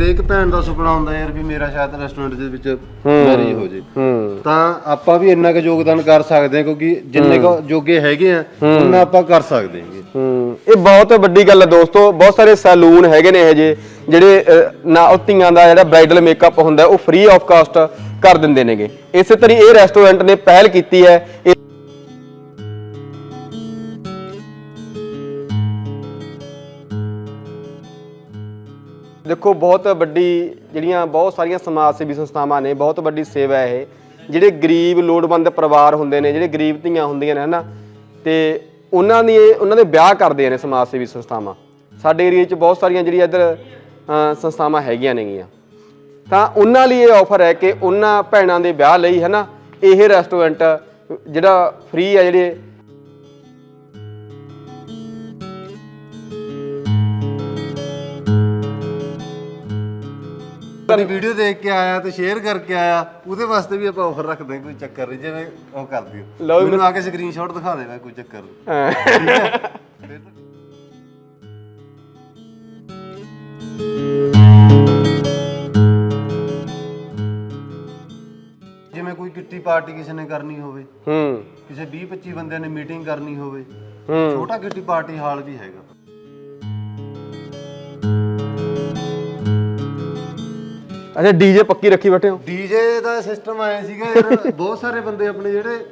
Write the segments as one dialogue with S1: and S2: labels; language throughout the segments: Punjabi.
S1: ਹਰੇਕ ਭੈਣ ਦਾ ਸੁਪਨਾ ਹੁੰਦਾ ਯਾਰ ਵੀ ਮੇਰਾ ਸ਼ਾਇਦ ਰੈਸਟੋਰੈਂਟ ਦੇ ਵਿੱਚ ਮੈਰਿਜ ਹੋ ਜੇ। ਤਾਂ ਆਪਾਂ ਵੀ ਇੰਨਾ ਕੁ ਯੋਗਦਾਨ ਕਰ ਸਕਦੇ ਹਾਂ ਕਿਉਂਕਿ ਜਿੰਨੇ ਕੁ ਜੋਗੇ ਹੈਗੇ ਆ ਉਹਨਾਂ ਆਪਾਂ ਕਰ ਸਕਦੇ
S2: ਹੂੰ। ਇਹ ਬਹੁਤ ਵੱਡੀ ਗੱਲ ਹੈ ਦੋਸਤੋ ਬਹੁਤ ਸਾਰੇ ਸੈਲੂਨ ਹੈਗੇ ਨੇ ਇਹ ਜੇ ਜਿਹੜੇ ਨਾ ਉਹ ਧੀਆਂ ਦਾ ਜਿਹੜਾ ਬ੍ਰਾਈਡਲ ਮੇਕਅਪ ਹੁੰਦਾ ਉਹ ਫ੍ਰੀ ਆਫ ਕਾਸਟ ਕਰ ਦਿੰਦੇ ਨੇਗੇ। ਇਸੇ ਤਰ੍ਹਾਂ ਇਹ ਰੈਸਟੋਰੈਂਟ ਨੇ ਪਹਿਲ ਕੀਤੀ ਹੈ ਦੇਖੋ, ਬਹੁਤ ਵੱਡੀ ਜਿਹੜੀਆਂ ਬਹੁਤ ਸਾਰੀਆਂ ਸਮਾਜ ਸੇਵੀ ਸੰਸਥਾਵਾਂ ਨੇ, ਬਹੁਤ ਵੱਡੀ ਸੇਵਾ ਹੈ ਇਹ। ਜਿਹੜੇ ਗਰੀਬ, ਲੋੜਵੰਦ ਪਰਿਵਾਰ ਹੁੰਦੇ ਨੇ, ਜਿਹੜੇ ਗਰੀਬ ਧੀਆਂ ਹੁੰਦੀਆਂ ਨੇ, ਹਨਾ? ਤੇ ਉਹਨਾਂ ਦੀ, ਉਹਨਾਂ ਦੇ ਵਿਆਹ ਕਰਦੇ ਨੇ ਸਮਾਜ ਸੇਵੀ ਸੰਸਥਾਵਾਂ। ਸਾਡੇ ਏਰੀਆ 'ਚ ਬਹੁਤ ਸਾਰੀਆਂ ਜਿਹੜੀਆਂ ਇੱਧਰ ਸੰਸਥਾਵਾਂ ਹੈਗੀਆਂ ਨੇਗੀਆਂ। ਤਾਂ ਉਹਨਾਂ ਲਈ ਇਹ ਆਫਰ ਹੈ ਕਿ ਉਹਨਾਂ ਭੈਣਾਂ ਦੇ ਵਿਆਹ ਲਈ, ਹਨਾ? ਇਹ ਰੈਸਟੋਰੈਂਟ ਜਿਹੜਾ ਫ੍ਰੀ ਹੈ ਜਿਹੜੇ
S1: ਆਪਣੀ ਵੀਡੀਓ ਦੇਖ ਕੇ ਆਇਆ ਤੇ ਸ਼ੇਅਰ ਕਰਕੇ ਆਇਆ ਉਹਦੇ ਵਾਸਤੇ ਵੀ ਆਪਾਂ ਆਫਰ ਰੱਖਦੇ ਹਾਂ ਕੋਈ ਚੱਕਰ ਨਹੀਂ ਜਿਵੇਂ ਉਹ ਕਰ ਦਿਓ ਮੈਨੂੰ ਆ ਕੇ ਸਕਰੀਨਸ਼ਾਟ ਦਿਖਾ ਦੇਣਾ ਕੋਈ ਚੱਕਰ ਨਹੀਂ। ਜਿਵੇਂ ਕੋਈ ਕਿੱਟੀ ਪਾਰਟੀ ਕਿਸੇ ਨੇ ਕਰਨੀ ਹੋਵੇ
S2: ਹੂੰ।
S1: ਕਿਸੇ 20 25 ਬੰਦਿਆਂ ਨੇ ਮੀਟਿੰਗ ਕਰਨੀ ਹੋਵੇ
S2: ਹੂੰ।
S1: ਛੋਟਾ ਕਿੱਟੀ ਪਾਰਟੀ ਹਾਲ ਵੀ ਹੈਗਾ।
S2: ਅੱਛਾ ਡੀਜੇ ਪੱਕੀ ਰੱਖੀ ਬੈਠੇ ਹੋ?
S1: ਡੀਜੇ ਦਾ ਸਿਸਟਮ ਆਇਆ ਸੀਗਾ ਯਾਰ ਬਹੁਤ ਸਾਰੇ ਬੰਦੇ ਆਪਣੇ ਜਿਹੜੇ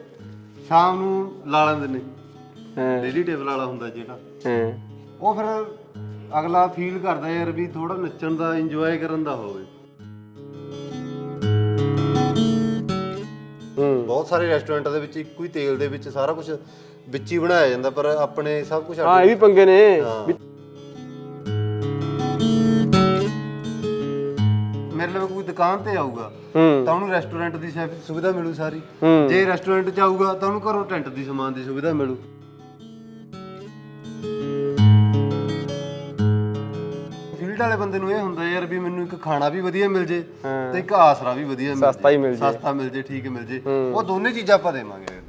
S1: ਸ਼ਾਮ ਨੂੰ ਲਾ ਲੈਂਦੇ ਨੇ।
S2: ਹਾਂ।
S1: ਡੇਲੀ ਟੇਬਲ ਵਾਲਾ ਹੁੰਦਾ ਜਿਹੜਾ।
S2: ਹਾਂ।
S1: ਉਹ ਫਿਰ ਅਗਲਾ ਫੀਲ ਕਰਦਾ ਯਾਰ ਵੀ ਥੋੜਾ ਨੱਚਣ ਦਾ ਇੰਜੋਏ ਕਰਨ ਦਾ ਹੋਵੇ।
S2: ਹੂੰ।
S1: ਬਹੁਤ ਸਾਰੇ ਰੈਸਟੋਰੈਂਟਾਂ ਦੇ ਵਿੱਚ ਇੱਕੋ ਹੀ ਤੇਲ ਦੇ ਵਿੱਚ ਸਾਰਾ ਕੁਝ ਵਿੱਚ ਹੀ ਬਣਾਇਆ ਜਾਂਦਾ ਪਰ ਆਪਣੇ ਸਭ ਕੁਝ
S2: ਹਾਂ ਇਹ ਵੀ ਪੰਗੇ ਨੇ। ਵੀ-
S1: ਮੇਰੇ ਲਈ ਕੋਈ ਦੁਕਾਨ ਤੇ ਆਊਗਾ ਤਾਂ ਉਹਨੂੰ ਰੈਸਟੋਰੈਂਟ ਦੀ ਸੈ- ਸੁਵਿਧਾ ਮਿਲੂ ਸਾਰੀ। ਜੇ ਰੈਸਟੋਰੈਂਟ ਚ ਆਊਗਾ ਤਾਂ ਉਹਨੂੰ ਘਰੋਂ ਟੈਂਟ ਦੀ ਸਮਾਨ ਦੀ ਸੁਵਿਧਾ ਮਿਲੂ। ਫੀਲਡ ਵਾਲੇ ਬੰਦੇ ਨੂੰ ਇਹ ਹੁੰਦਾ ਯਾਰ ਵੀ ਮੈਨੂੰ ਇੱਕ ਖਾਣਾ ਵੀ ਵਧੀਆ ਮਿਲ ਜੇ। ਤੇ ਇੱਕ ਆਸਰਾ ਵੀ ਵਧੀਆ ਮਿਲ
S2: ਸਸਤਾ ਹੀ ਮਿਲ ਜੇ।
S1: ਸਸਤਾ ਮਿਲ ਜੇ ਠੀਕ ਮਿਲ ਜੇ। ਉਹ ਦੋਨੇ ਚੀਜ਼ਾਂ ਆਪਾਂ ਦੇਵਾਂਗੇ।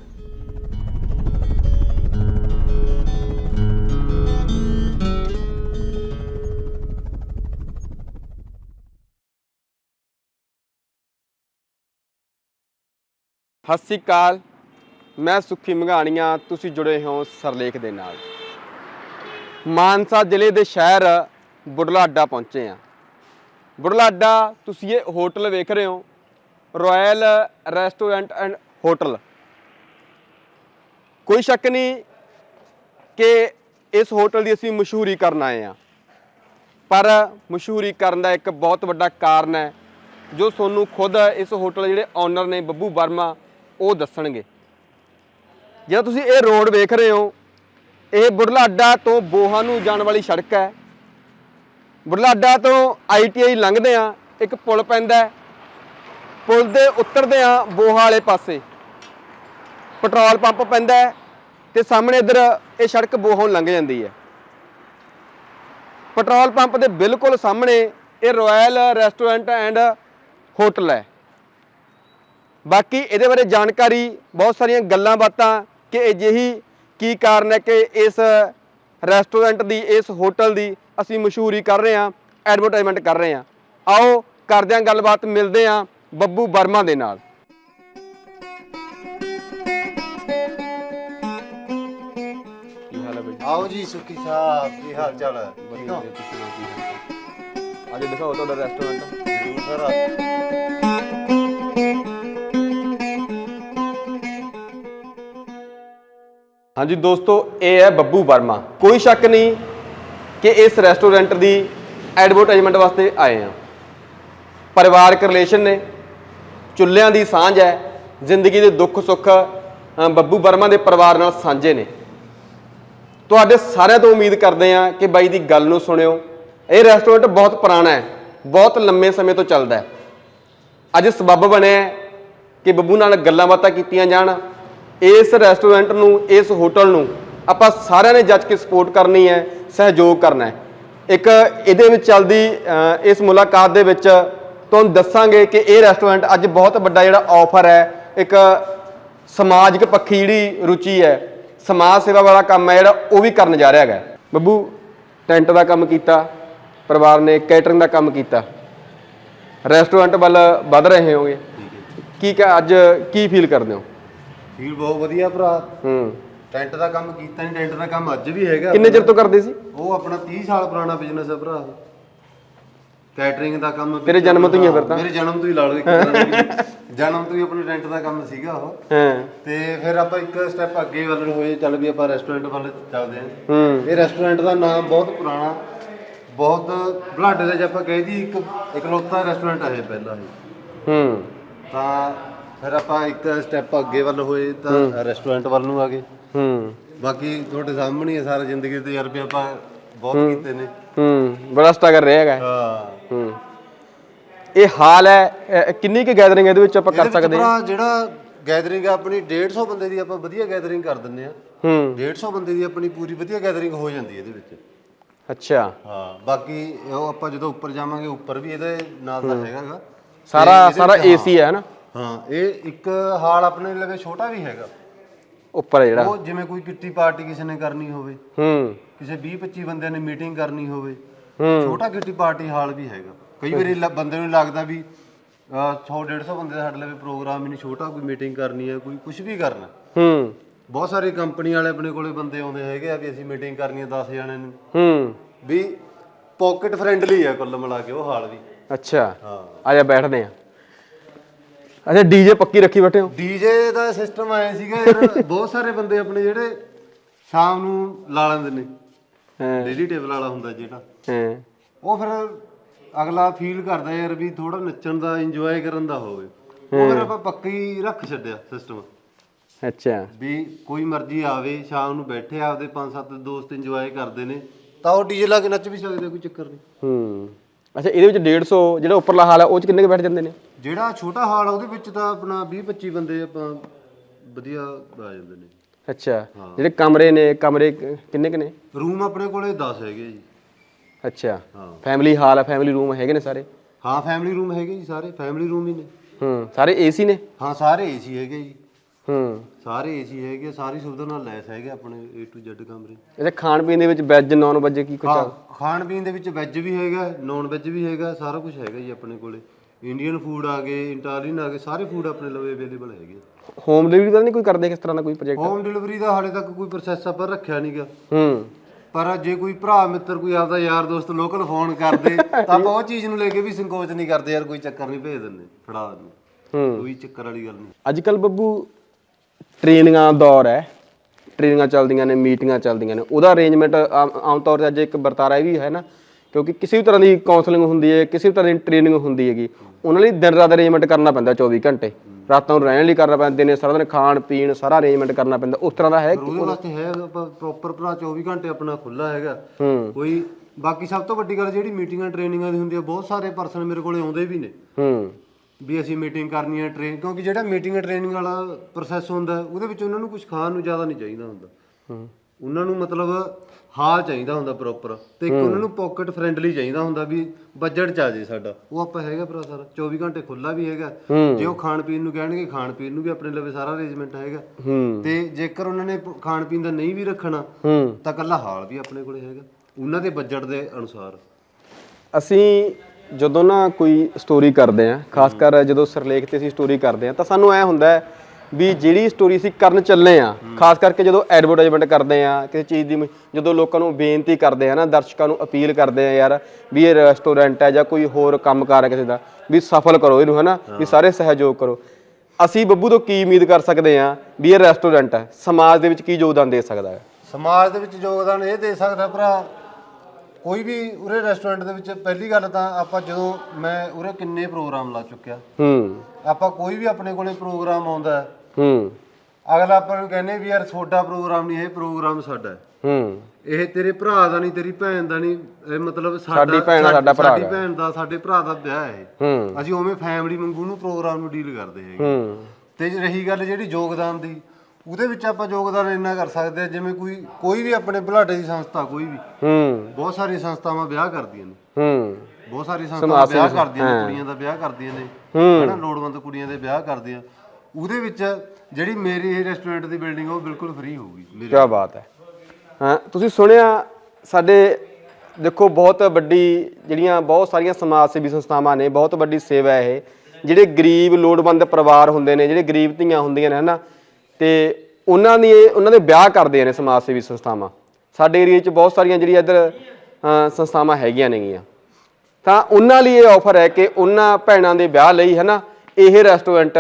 S2: ਸਤਿ ਸ਼੍ਰੀ ਅਕਾਲ। ਮੈਂ ਸੁਖੀ ਮੰਗਾਣੀਆਂ ਤੁਸੀਂ ਜੁੜੇ ਹੋ ਸਰਲੇਖ ਦੇ ਨਾਲ। ਮਾਨਸਾ ਜ਼ਿਲ੍ਹੇ ਦੇ ਸ਼ਹਿਰ ਬੁਢਲਾਡਾ ਪਹੁੰਚੇ ਆ ਬੁਢਲਾਡਾ, ਤੁਸੀਂ ਇਹ ਹੋਟਲ ਵੇਖ ਰਹੇ ਹੋ, ਰਾਇਲ ਰੈਸਟੋਰੈਂਟ ਐਂਡ ਹੋਟਲ। ਕੋਈ ਸ਼ੱਕ ਨਹੀਂ ਕਿ ਇਸ ਹੋਟਲ ਦੀ ਅਸੀਂ ਮਸ਼ਹੂਰੀ ਕਰਨ ਆਏ ਆ ਪਰ ਮਸ਼ਹੂਰੀ ਕਰਨ ਦਾ ਇੱਕ ਬਹੁਤ ਵੱਡਾ ਕਾਰਨ ਹੈ, ਜੋ ਤੁਹਾਨੂੰ ਖੁਦ ਇਸ ਹੋਟਲ ਦੇ ਜਿਹੜੇ ਓਨਰ ਨੇ, ਬੱਬੂ ਵਰਮਾ ਉਹ ਦੱਸਣਗੇ। ਜਿਹੜਾ ਤੁਸੀਂ ਇਹ ਰੋਡ ਵੇਖ ਰਹੇ ਹੋ, ਇਹ ਬੁਢਲਾਡਾ ਤੋਂ ਬੋਹਾ ਨੂੰ ਜਾਣ ਵਾਲੀ ਸੜਕ ਹੈ। ਬੁਰਲਾਡਾ ਤੋਂ ਆਈਟੀਆਈ ਲੰਘਦੇ ਆ ਇੱਕ ਪੁਲ ਪੈਂਦਾ ਪੁਲ ਦੇ ਉਤਰਦੇ ਆ ਬੋਹਾ ਵਾਲੇ ਪਾਸੇ। ਪੈਟਰੋਲ ਪੰਪ ਪੈਂਦਾ ਹੈ ਤੇ ਸਾਹਮਣੇ ਇੱਧਰ ਇਹ ਸੜਕ ਬੋਹੋਂ ਲੰਘ ਜਾਂਦੀ ਹੈ। ਪੈਟਰੋਲ ਪੰਪ ਦੇ ਬਿਲਕੁਲ ਸਾਹਮਣੇ ਇਹ ਰਾਇਲ ਰੈਸਟੋਰੈਂਟ ਐਂਡ ਹੋਟਲ ਹੈ। ਬਾਕੀ ਇਹਦੇ ਬਾਰੇ ਜਾਣਕਾਰੀ ਬਹੁਤ ਸਾਰੀਆਂ ਗੱਲਾਂ ਬਾਤਾਂ ਕਿ ਅਜਿਹੀ ਕੀ ਕਾਰਨ ਹੈ ਕਿ ਇਸ ਰੈਸਟੋਰੈਂਟ ਦੀ ਇਸ ਹੋਟਲ ਦੀ ਅਸੀਂ ਮਸ਼ਹੂਰੀ ਕਰ ਰਹੇ ਹਾਂ ਐਡਵਰਟਾਈਜ਼ਮੈਂਟ ਕਰ ਰਹੇ ਹਾਂ। ਆਓ ਕਰਦੇ ਹਾਂ ਗੱਲਬਾਤ ਮਿਲਦੇ ਹਾਂ ਬੱਬੂ ਵਰਮਾ ਦੇ ਨਾਲ। ਕੀ ਹਾਲ ਹੈ ਬਈ
S1: ਆਓ ਜੀ ਸੁਖੀ ਸਾਹਿਬ ਕੀ ਹਾਲ ਚਾਲ ਹੈ? ਠੀਕ ਹੋ?
S2: ਅੱਜ ਦਿਖਾਓ ਤੁਹਾਡਾ ਰੈਸਟੋਰੈਂਟ
S1: ਜ਼ਰੂਰ ਸਰ
S2: ਹਾਂਜੀ ਦੋਸਤੋ, ਇਹ ਹੈ ਬੱਬੂ ਵਰਮਾ। ਕੋਈ ਸ਼ੱਕ ਨਹੀਂ ਕਿ ਇਸ ਰੈਸਟੋਰੈਂਟ ਦੀ ਐਡਵਰਟਾਈਜ਼ਮੈਂਟ ਵਾਸਤੇ ਆਏ ਆ ਪਰਿਵਾਰਕ ਰਿਲੇਸ਼ਨ ਨੇ, ਚੁੱਲ੍ਹਿਆਂ ਦੀ ਸਾਂਝ ਹੈ, ਜ਼ਿੰਦਗੀ ਦੇ ਦੁੱਖ ਸੁੱਖ ਬੱਬੂ ਵਰਮਾ ਦੇ ਪਰਿਵਾਰ ਨਾਲ ਸਾਂਝੇ ਨੇ। ਤੁਹਾਡੇ ਸਾਰਿਆਂ ਤੋਂ ਉਮੀਦ ਕਰਦੇ ਆ ਕਿ ਬਾਈ ਦੀ ਗੱਲ ਨੂੰ ਸੁਣਿਓ। ਇਹ ਰੈਸਟੋਰੈਂਟ ਬਹੁਤ ਪੁਰਾਣਾ ਹੈ, ਬਹੁਤ ਲੰਮੇ ਸਮੇਂ ਤੋਂ ਚੱਲਦਾ ਹੈ। ਅੱਜ ਸਬੱਬ ਬਣਿਆ ਕਿ ਬੱਬੂ ਨਾਲ ਗੱਲਾਂ ਬਾਤਾਂ ਕੀਤੀਆਂ ਜਾਣ ਇਸ ਰੈਸਟੋਰੈਂਟ ਨੂੰ, ਇਸ ਹੋਟਲ ਨੂੰ ਆਪਾਂ ਸਾਰਿਆਂ ਨੇ ਜੱਜ ਕੇ ਸਪੋਰਟ ਕਰਨੀ ਹੈ, ਸਹਿਯੋਗ ਕਰਨਾ ਹੈ। ਇੱਕ ਇਹਦੇ ਵਿੱਚ ਚੱਲਦੀ ਇਸ ਮੁਲਾਕਾਤ ਦੇ ਵਿੱਚ ਤੁਹਾਨੂੰ ਦੱਸਾਂਗੇ ਕਿ ਇਹ ਰੈਸਟੋਰੈਂਟ ਅੱਜ ਬਹੁਤ ਵੱਡਾ ਜਿਹੜਾ ਆਫਰ ਹੈ, ਇੱਕ ਸਮਾਜਿਕ ਪੱਖੀ ਜਿਹੜੀ ਰੁਚੀ ਹੈ, ਸਮਾਜ ਸੇਵਾ ਵਾਲਾ ਕੰਮ ਹੈ ਜਿਹੜਾ ਉਹ ਵੀ ਕਰਨ ਜਾ ਰਿਹਾ ਹੈਗਾ। ਬੱਬੂ, ਟੈਂਟ ਦਾ ਕੰਮ ਕੀਤਾ, ਪਰਿਵਾਰ ਨੇ ਕੈਟਰਿੰਗ ਦਾ ਕੰਮ ਕੀਤਾ। ਰੈਸਟੋਰੈਂਟ ਵੱਲ ਵੱਧ ਰਹੇ ਹੋਗੇ। ਕੀ ਕਹ, ਅੱਜ ਕੀ ਫੀਲ ਕਰਦੇ ਹੋ?
S1: ਫੀਲ ਬਹੁਤ ਵਧੀਆ ਭਰਾ।
S2: ਹੂੰ।
S1: ਟੈਂਟ ਦਾ ਕੰਮ ਕੀਤਾ ਨਹੀਂ ਟੈਂਟ ਦਾ ਕੰਮ ਅੱਜ ਵੀ ਹੈਗਾ।
S2: ਕਿੰਨੇ ਚਿਰ ਤੋਂ ਕਰਦੇ ਸੀ?
S1: ਉਹ ਆਪਣਾ 30 ਸਾਲ ਪੁਰਾਣਾ ਬਿਜ਼ਨਸ ਹੈ ਭਰਾ। ਕੈਟਰਿੰਗ ਦਾ ਕੰਮ
S2: ਤੇਰੇ ਜਨਮ ਤੋਂ ਹੀ ਹੈ ਫਿਰ ਤਾਂ।
S1: ਮੇਰੇ ਜਨਮ ਤੋਂ ਹੀ ਲਾ ਲਓ ਇੱਕ। ਜਨਮ ਤੋਂ ਹੀ ਆਪਣੇ ਟੈਂਟ ਦਾ ਕੰਮ ਸੀਗਾ ਉਹ।
S2: ਹਾਂ।
S1: ਤੇ ਫਿਰ ਆਪਾਂ ਇੱਕ ਸਟੈਪ ਅੱਗੇ ਵੱਲ ਹੋਏ ਚੱਲ ਵੀ ਆਪਾਂ ਰੈਸਟੋਰੈਂਟ ਵੱਲ ਚੱਲਦੇ ਹਾਂ।
S2: ਹੂੰ।
S1: ਇਹ ਰੈਸਟੋਰੈਂਟ ਦਾ ਨਾਮ ਬਹੁਤ ਪੁਰਾਣਾ ਬਹੁਤ ਬਲਾਡੇ ਦਾ ਜੇ ਆਪਾਂ ਕਹਿ ਦੀ ਇੱਕ ਇਕਲੌਤਾ ਰੈਸਟੋਰੈਂਟ ਹੈ ਪਹਿਲਾ ਇਹ।
S2: ਹੂੰ।
S1: ਤਾਂ ਫਿਰ ਆਪਾਂ ਇੱਕ ਸਟੈਪ ਅੱਗੇ ਵੱਲ ਹੋਏ ਤਾਂ ਰੈਸਟੋਰੈਂਟ ਵੱਲ ਨੂੰ ਆ ਗਏ।
S2: ਹੂੰ।
S1: ਬਾਕੀ ਤੁਹਾਡੇ ਸਾਹਮਣੇ ਹੀ ਸਾਰਾ ਜ਼ਿੰਦਗੀ ਦੇ ਤਜਰਬੇ ਆਪਾਂ ਬਹੁਤ ਕੀਤੇ ਨੇ।
S2: ਹੂੰ। ਬੜਾ ਸਟਰਗਲ ਰਿਹਾ ਹੈਗਾ।
S1: ਹਾਂ।
S2: ਹੂੰ। ਇਹ ਹਾਲ ਹੈ ਕਿੰਨੀ ਕੁ ਗੈਦਰਿੰਗ ਇਹਦੇ ਵਿੱਚ ਆਪਾਂ ਕਰ ਸਕਦੇ ਹਾਂ?
S1: ਜਿਹੜਾ ਗੈਦਰਿੰਗ ਆਪਣੀ 150 ਬੰਦੇ ਦੀ ਆਪਾਂ ਵਧੀਆ ਗੈਦਰਿੰਗ ਕਰ ਦਿੰਨੇ ਆ
S2: ਹੂੰ।
S1: 150 ਬੰਦੇ ਦੀ ਆਪਣੀ ਪੂਰੀ ਵਧੀਆ ਗੈਦਰਿੰਗ ਹੋ ਜਾਂਦੀ ਹੈ ਇਹਦੇ ਵਿੱਚ।
S2: ਅੱਛਾ।
S1: ਹਾਂ ਬਾਕੀ ਉਹ ਆਪਾਂ ਜਦੋਂ ਉੱਪਰ ਜਾਵਾਂਗੇ ਉੱਪਰ ਵੀ ਇਹਦੇ ਨਾਲ ਦਾ ਹੈਗਾਗਾ
S2: ਸਾਰਾ ਸਾਰਾ ਏਸੀ ਹੈ ਨਾ?
S1: ਹਾਂ ਇਹ ਇੱਕ ਹਾਲ ਆਪਣੇ ਲਵੇ ਛੋਟਾ ਵੀ ਹੈਗਾ।
S2: ਉੱਪਰ ਜਿਹੜਾ।
S1: ਉਹ ਜਿਵੇਂ ਕੋਈ ਕਿੱਟੀ ਪਾਰਟੀ ਕਿਸੇ ਨੇ ਕਰਨੀ ਹੋਵੇ
S2: ਹੂੰ।
S1: ਕਿਸੇ 20 25 ਬੰਦਿਆਂ ਨੇ ਮੀਟਿੰਗ ਕਰਨੀ ਹੋਵੇ
S2: ਹੂੰ।
S1: ਛੋਟਾ ਕਿੱਟੀ ਪਾਰਟੀ ਹਾਲ ਵੀ ਹੈਗਾ। ਕਈ ਵਾਰੀ ਲ- ਬੰਦੇ ਨੂੰ ਲੱਗਦਾ ਵੀ 100 150 ਬੰਦੇ ਦਾ ਸਾਡੇ ਲਵੇ ਪ੍ਰੋਗਰਾਮ ਹੀ ਨਹੀਂ ਛੋਟਾ ਕੋਈ ਮੀਟਿੰਗ ਕਰਨੀ ਹੈ ਕੋਈ ਕੁਝ ਵੀ ਕਰਨਾ।
S2: ਹੂੰ।
S1: ਬਹੁਤ ਸਾਰੀ ਕੰਪਨੀ ਵਾਲੇ ਆਪਣੇ ਕੋਲੇ ਬੰਦੇ ਆਉਂਦੇ ਹੈਗੇ ਆ ਵੀ ਅਸੀਂ ਮੀਟਿੰਗ ਕਰਨੀ ਹੈ 10 ਜਣਿਆਂ ਨੂੰ।
S2: ਹੂੰ।
S1: ਵੀ ਪਾਕਟ ਫ੍ਰੈਂਡਲੀ ਹੈ ਕੁੱਲ ਮਿਲਾ ਕੇ ਉਹ ਹਾਲ ਵੀ।
S2: ਅੱਛਾ।
S1: ਹਾਂ।
S2: ਆ ਜਾ ਬੈਠਦੇ ਆ ਅੱਛਾ ਡੀਜੇ ਪੱਕੀ ਰੱਖੀ ਬੈਠੇ ਹੋ?
S1: ਡੀਜੇ ਦਾ ਸਿਸਟਮ ਆਇਆ ਸੀਗਾ ਯਾਰ ਬਹੁਤ ਸਾਰੇ ਬੰਦੇ ਆਪਣੇ ਜਿਹੜੇ ਸ਼ਾਮ ਨੂੰ ਲਾ ਲੈਂਦੇ ਨੇ।
S2: ਹਾਂ।
S1: ਡੇਲੀ ਟੇਬਲ ਵਾਲਾ ਹੁੰਦਾ ਜਿਹੜਾ।
S2: ਹਾਂ।
S1: ਉਹ ਫਿਰ ਅਗਲਾ ਫੀਲ ਕਰਦਾ ਯਾਰ ਵੀ ਥੋੜਾ ਨੱਚਣ ਦਾ ਇੰਜੋਏ ਕਰਨ ਦਾ ਹੋਵੇ। ਉਹ ਫਿਰ ਆਪਾਂ ਪੱਕਾ ਰੱਖ ਛੱਡਿਆ ਸਿਸਟਮ
S2: ਅੱਛਾ।
S1: ਵੀ ਕੋਈ ਮਰਜ਼ੀ ਆਵੇ ਸ਼ਾਮ ਨੂੰ ਬੈਠੇ ਆਪਦੇ ਪੰਜ ਸੱਤ ਦੋਸਤ ਇੰਜੋਏ ਕਰਦੇ ਨੇ ਤਾਂ ਉਹ ਡੀਜੇ ਲਾ ਕੇ ਨੱਚ ਵੀ ਸਕਦੇ ਆ, ਕੋਈ ਚੱਕਰ ਨਹੀਂ
S2: ਹੂੰ। ਅੱਛਾ ਇਹਦੇ ਵਿੱਚ 150 ਜਿਹੜਾ ਉੱਪਰਲਾ ਹਾਲ ਹੈ ਉਹ ਚ ਕਿੰਨੇ ਕੁ ਬੈਠ ਜਾਂਦੇ ਨੇ?
S1: ਜਿਹੜਾ ਛੋਟਾ ਹਾਲ ਆ ਉਹਦੇ ਵਿੱਚ ਤਾਂ ਆਪਣਾ 20 25 ਬੰਦੇ ਆਪਾਂ ਵਧੀਆ ਆ ਜਾਂਦੇ ਨੇ।
S2: ਅੱਛਾ ਜਿਹੜੇ ਕਮਰੇ ਨੇ ਕਮਰੇ ਕ- ਕਿੰਨੇ ਕੁ ਨੇ?
S1: ਰੂਮ ਆਪਣੇ ਕੋਲੇ 10 ਹੈਗੇ ਜੀ।
S2: ਅੱਛਾ
S1: ਹਾਂ।
S2: ਫੈਮਿਲੀ ਹਾਲ ਹੈ ਫੈਮਿਲੀ ਰੂਮ ਹੈਗੇ ਨੇ ਸਾਰੇ?
S1: ਹਾਂ ਫੈਮਿਲੀ ਰੂਮ ਹੈਗੇ ਜੀ ਸਾਰੇ ਫੈਮਿਲੀ ਰੂਮ ਹੀ ਨੇ।
S2: ਹੂੰ ਸਾਰੇ ਏਸੀ ਨੇ?
S1: ਹਾਂ ਸਾਰੇ ਏਸੀ ਹੈਗੇ ਜੀ।
S2: ਹੂੰ।
S1: ਸਾਰੇ ਏਸੀ ਹੈਗੇ ਸਾਰੀ ਸੁਵਿਧਾ ਨਾਲ ਲੈਸ ਹੈਗੇ ਆਪਣੇ A to Z ਕਮਰੇ।
S2: ਅੱਛਾ ਖਾਣ ਪੀਣ ਦੇ ਵਿੱਚ ਵੈਜ ਨਾਨ ਵੈਜ ਕੀ ਕੁਝ
S1: ਹਾਂ ਖਾਣ ਪੀਣ ਦੇ ਵਿੱਚ ਵੈਜ ਵੀ ਹੈਗਾ ਨੌਨ ਵੈਜ ਵੀ ਹੈਗਾ ਸਾਰਾ ਕੁਝ ਹੈਗਾ ਜੀ ਆਪਣੇ ਕੋਲੇ। ਇੰਡੀਅਨ ਫੂਡ ਆ ਗਏ ਇਟਾਲੀਅਨ ਆ ਗਏ ਸਾਰੇ ਫੂਡ ਆਪਣੇ ਲਵੇ ਅਵੇਲੇਬਲ ਹੈਗੇ
S2: ਹੋਮ ਡਿਲੀਵਰੀ ਤਾਂ ਨਹੀਂ ਕੋਈ ਕਰਦੇ ਕਿਸ ਤਰ੍ਹਾਂ ਦਾ ਕੋਈ ਪ੍ਰੋਜੈਕਟ
S1: ਹੋਮ ਡਿਲੀਵਰੀ ਦਾ ਹਾਲੇ ਤੱਕ ਕੋਈ ਪ੍ਰੋਸੈਸ ਆਪਾਂ ਰੱਖਿਆ ਨਹੀਂਗਾ
S2: ਹੂੰ।
S1: ਪਰ ਜੇ ਕੋਈ ਭਰਾ ਮਿੱਤਰ ਕੋਈ ਆਪਦਾ ਯਾਰ ਦੋਸਤ ਲੋਕਲ ਫੋਨ ਕਰਦੇ ਤਾਂ ਆਪਾਂ ਉਹ ਚੀਜ਼ ਨੂੰ ਲੈ ਕੇ ਵੀ ਸੰਕੋਚ ਨਹੀਂ ਕਰਦੇ ਯਾਰ ਕੋਈ ਚੱਕਰ ਨਹੀਂ ਭੇਜ ਦਿੰਦੇ ਫੜਾ ਦਿੰਦੇ।
S2: ਹੂੰ।
S1: ਕੋਈ ਚੱਕਰ ਵਾਲੀ ਗੱਲ ਨਹੀਂ।
S2: ਅੱਜ ਕੱਲ ਬੱਬੂ ਟ੍ਰੇਨਿੰਗਾਂ ਦਾ ਦੌਰ ਹੈ। ਟ੍ਰੇਨਿੰਗਾਂ ਚੱਲਦੀਆਂ ਨੇ ਮੀਟਿੰਗਾਂ ਚੱਲਦੀਆਂ ਨੇ। ਉਹਦਾ ਅਰੇਂਜਮੈਂਟ ਆਮ ਤੌਰ ਤੇ ਅੱਜ ਇੱਕ ਵਰਤਾਰਾ ਇਹ ਵੀ ਹੈ ਨਾ ਕਿਉਂਕਿ ਕਿਸੇ ਵੀ ਤਰ੍ਹਾਂ ਦੀ ਕਾਉਂਸਲਿੰਗ ਹੁੰਦੀ ਹੈ ਕਿਸੇ ਵੀ ਤਰ੍ਹਾਂ ਦੀ ਟ੍ਰੇਨਿੰਗ ਹੁੰਦੀ ਹੈਗੀ ਉਹਨਾਂ ਲਈ ਦਿਨ ਰਾਤ ਅਰੇਂਜਮੈਂਟ ਕਰਨਾ ਪੈਂਦਾ 24 ਘੰਟੇ। ਰਾਤਾਂ ਨੂੰ ਰਹਿਣ ਲਈ ਕਰਨਾ ਪੈਂਦੇ ਨੇ ਸਾਰਾ ਦਿਨ ਖਾਣ ਪੀਣ ਸਾਰਾ ਅਰੇਂਜਮੈਂਟ ਕਰਨਾ ਪੈਂਦਾ। ਉਸ ਤਰ੍ਹਾਂ ਦਾ ਹੈ
S1: ਉਹਦੇ ਵਾਸਤੇ ਹੈ ਪ੍ਰੋਪਰ ਭਰਾ 24 ਘੰਟੇ ਆਪਣਾ ਖੁੱਲਾ ਹੈਗਾ।
S2: ਹੂੰ।
S1: ਕੋਈ ਬਾਕੀ ਸਭ ਤੋਂ ਵੱਡੀ ਗੱਲ ਜਿਹੜੀ ਮੀਟਿੰਗਾਂ ਟ੍ਰੇਨਿੰਗਾਂ ਦੀ ਹੁੰਦੀ ਆ ਬਹੁਤ ਸਾਰੇ ਪਰਸਨ ਮੇਰੇ ਕੋਲੇ ਆਉਂਦੇ ਵੀ ਨੇ।
S2: ਹੂੰ।
S1: ਵੀ ਅਸੀਂ ਮੀਟਿੰਗ ਕਰਨੀ ਹੈ ਟ੍ਰੇਨ ਕਿਉਂਕਿ ਜਿਹੜਾ ਮੀਟਿੰਗ ਟ੍ਰੇਨਿੰਗ ਵਾਲਾ ਪ੍ਰੋਸੈਸ ਹੁੰਦਾ ਉਹਦੇ ਵਿੱਚ ਉਹਨਾਂ ਨੂੰ ਕੁਝ ਖਾਣ ਨੂੰ ਜ਼ਿਆਦਾ ਨਹੀਂ ਚਾਹੀਦਾ ਹੁੰਦਾ।
S2: ਹੂੰ।
S1: ਉਹਨਾਂ ਨੂੰ ਮਤਲਬ ਹਾਲ ਚਾਹੀਦਾ ਹੁੰਦਾ ਪ੍ਰੋਪਰ ਤੇ ਇੱਕ ਉਹਨਾਂ ਨੂੰ ਪਾਕਟ ਫ੍ਰੈਂਡਲੀ ਚਾਹੀਦਾ ਹੁੰਦਾ ਵੀ ਬਜਟ ਚ ਆ ਜੇ ਸਾਡਾ। ਉਹ ਆਪਾਂ ਹੈਗਾ ਭਰਾ ਸਾਰਾ 24 ਘੰਟੇ ਖੁੱਲਾ ਵੀ ਹੈਗਾ। ਜੇ ਉਹ ਖਾਣ ਪੀਣ ਨੂੰ ਕਹਿਣਗੇ ਖਾਣ ਪੀਣ ਨੂੰ ਵੀ ਆਪਣੇ ਲਵੇ ਸਾਰਾ ਅਰੇਂਜਮੈਂਟ ਹੈਗਾ। ਤੇ ਜੇਕਰ ਉਹਨਾਂ ਨੇ ਖਾਣ ਪੀਣ ਦਾ ਨਹੀਂ ਵੀ ਰੱਖਣਾ ਤਾਂ ਕੱਲਾ ਹਾਲ ਵੀ ਆਪਣੇ ਕੋਲੇ ਹੈਗਾ। ਉਹਨਾਂ ਦੇ ਬਜਟ ਦੇ ਅਨੁਸਾਰ।
S2: ਅਸੀਂ ਜਦੋਂ ਨਾ ਕੋਈ ਸਟੋਰੀ ਕਰਦੇ ਆ ਖਾਸ ਕਰ ਜਦੋਂ ਸਰਲੇਖ ਤੇ ਅਸੀਂ ਸਟੋਰੀ ਕਰਦੇ ਆ ਤਾਂ ਸਾਨੂੰ ਐ ਹੁੰਦਾ ਹੈ ਵੀ ਜਿਹੜੀ ਸਟੋਰੀ ਅਸੀਂ ਕਰਨ ਚੱਲੇ ਆ ਖਾਸ ਕਰਕੇ ਜਦੋਂ ਐਡਵਰਟਾਈਜ਼ਮੈਂਟ ਕਰਦੇ ਆ ਕਿਸੇ ਚੀਜ਼ ਦੀ ਮ- ਜਦੋਂ ਲੋਕਾਂ ਨੂੰ ਬੇਨਤੀ ਕਰਦੇ ਆ ਨਾ ਦਰਸ਼ਕਾਂ ਨੂੰ ਅਪੀਲ ਕਰਦੇ ਆ ਯਾਰ ਵੀ ਇਹ ਰੈਸਟੋਰੈਂਟ ਹੈ ਜਾਂ ਕੋਈ ਹੋਰ ਕੰਮਕਾਰ ਹੈ ਕਿਸੇ ਦਾ ਵੀ ਸਫਲ ਕਰੋ ਇਹਨੂੰ ਹਨਾ? ਵੀ ਸਾਰੇ ਸਹਿਯੋਗ ਕਰੋ। ਅਸੀਂ ਬੱਬੂ ਤੋਂ ਕੀ ਉਮੀਦ ਕਰ ਸਕਦੇ ਆ ਵੀ ਇਹ ਰੈਸਟੋਰੈਂਟ ਹੈ? ਸਮਾਜ ਦੇ ਵਿੱਚ ਕੀ ਯੋਗਦਾਨ ਦੇ ਸਕਦਾ ਹੈ?
S1: ਸਮਾਜ ਦੇ ਵਿੱਚ ਯੋਗਦਾਨ ਇਹ ਦੇ ਸਕਦਾ ਭਰਾ ਕੋਈ ਵੀ ਉਰੇ ਰੈਸਟੋਰੈਂਟ ਦੇ ਵਿੱਚ ਪਹਿਲੀ ਗੱਲ ਤਾਂ ਆਪਾਂ ਜਦੋਂ ਮੈਂ ਉਰੇ ਕਿੰਨੇ ਪ੍ਰੋਗਰਾਮ ਲਾ ਚੁੱਕਿਆ।
S2: ਹੂੰ।
S1: ਆਪਾਂ ਕੋਈ ਵੀ ਆਪਣੇ ਕੋਲੇ ਪ੍ਰੋਗਰਾਮ ਆਉਂਦਾ ਹੈ,
S2: ਹੂੰ।
S1: ਅਗਲਾ ਆਪਾਂ ਨੂੰ ਕਹਿੰਦੇ ਵੀ ਯਾਰ ਤੁਹਾਡਾ ਪ੍ਰੋਗਰਾਮ ਨਹੀਂ ਇਹ ਪ੍ਰੋਗਰਾਮ ਸਾਡਾ ਹੈ।
S2: ਹੂੰ।
S1: ਇਹ ਤੇਰੇ ਭਰਾ ਦਾ ਨਹੀਂ ਤੇਰੀ ਭੈਣ ਦਾ ਨਹੀਂ ਇਹ ਮਤਲਬ ਸਾਡਾ
S2: ਸਾਡੀ ਭੈਣ ਦਾ, ਸਾਡਾ ਭਰਾ
S1: ਸਾਡੀ
S2: ਦਾ।
S1: ਭੈਣ ਦਾ ਸਾਡੇ ਭਰਾ ਦਾ ਵਿਆਹ ਹੈ ਇਹ।
S2: ਹੂੰ।
S1: ਅਸੀਂ ਉਵੇਂ ਫੈਮਿਲੀ ਵਾਂਗੂ ਨੂੰ ਪ੍ਰੋਗਰਾਮ ਨੂੰ ਡੀਲ ਕਰਦੇ ਹੈਗੇ।
S2: ਹੂੰ।
S1: ਤੇ ਜੇ ਰਹੀ ਗੱਲ ਜਿਹੜੀ ਯੋਗਦਾਨ ਦੀ ਉਹਦੇ ਵਿੱਚ ਆਪਾਂ ਯੋਗਦਾਨ ਇੰਨਾ ਕਰ ਸਕਦੇ ਆ ਜਿਵੇਂ ਕੋਈ ਕੋਈ ਵੀ ਆਪਣੇ ਬੁਲਾਡੇ ਦੀ ਸੰਸਥਾ ਕੋਈ ਵੀ।
S2: ਹੂੰ।
S1: ਬਹੁਤ ਸਾਰੀਆਂ ਸੰਸਥਾਵਾਂ ਵਿਆਹ ਕਰਦੀਆਂ ਨੇ।
S2: ਹੂੰ।
S1: ਬਹੁਤ ਸਾਰੀਆਂ ਸੰਸਥਾਵਾਂ ਵਿਆਹ ਕਰਦੀਆਂ ਨੇ ਕੁੜੀਆਂ ਦਾ ਵਿਆਹ ਕਰਦੀਆਂ ਨੇ। ਹਨਾ ਲੋੜਵੰਦ ਕੁੜੀਆਂ ਦੇ ਵਿਆਹ ਕਰਦੀਆਂ। ਉਹਦੇ ਵਿੱਚ ਜਿਹੜੀ ਮੇਰੀ ਇਹ ਰੈਸਟੋਰੈਂਟ ਦੀ ਬਿਲਡਿੰਗ ਉਹ ਬਿਲਕੁਲ ਫ੍ਰੀ ਹੋਊਗੀ ਮੇਰੀ
S2: ਕੀ ਬਾਤ ਹੈ। ਹਾਂ ਤੁਸੀਂ ਸੁਣਿਆ ਸਾਡੇ ਦੇਖੋ ਬਹੁਤ ਵੱਡੀ ਜਿਹੜੀਆਂ ਬਹੁਤ ਸਾਰੀਆਂ ਸਮਾਜ ਸੇਵੀ ਸੰਸਥਾਵਾਂ ਨੇ ਬਹੁਤ ਵੱਡੀ ਸੇਵਾ ਹੈ ਇਹ। ਜਿਹੜੇ ਗਰੀਬ ਲੋੜਵੰਦ ਪਰਿਵਾਰ ਹੁੰਦੇ ਨੇ ਜਿਹੜੇ ਗਰੀਬ ਧੀਆਂ ਹੁੰਦੀਆਂ ਨੇ ਹਨਾ ਤੇ ਉਹਨਾਂ ਦੀ ਇਹ- ਉਹਨਾਂ ਦੇ ਵਿਆਹ ਕਰਦੇ ਨੇ ਸਮਾਜ ਸੇਵੀ ਸੰਸਥਾਵਾਂ। ਸਾਡੇ ਏਰੀਆ 'ਚ ਬਹੁਤ ਸਾਰੀਆਂ ਜਿਹੜੀਆਂ ਇੱਧਰ ਸੰਸਥਾਵਾਂ ਹੈਗੀਆਂ ਨੇਗੀਆਂ। ਤਾਂ ਉਹਨਾਂ ਲਈ ਇਹ ਆਫਰ ਹੈ ਕਿ ਉਹਨਾਂ ਭੈਣਾਂ ਦੇ ਵਿਆਹ ਲਈ ਹਨਾ, ਇਹ ਰੈਸਟੋਰੈਂਟ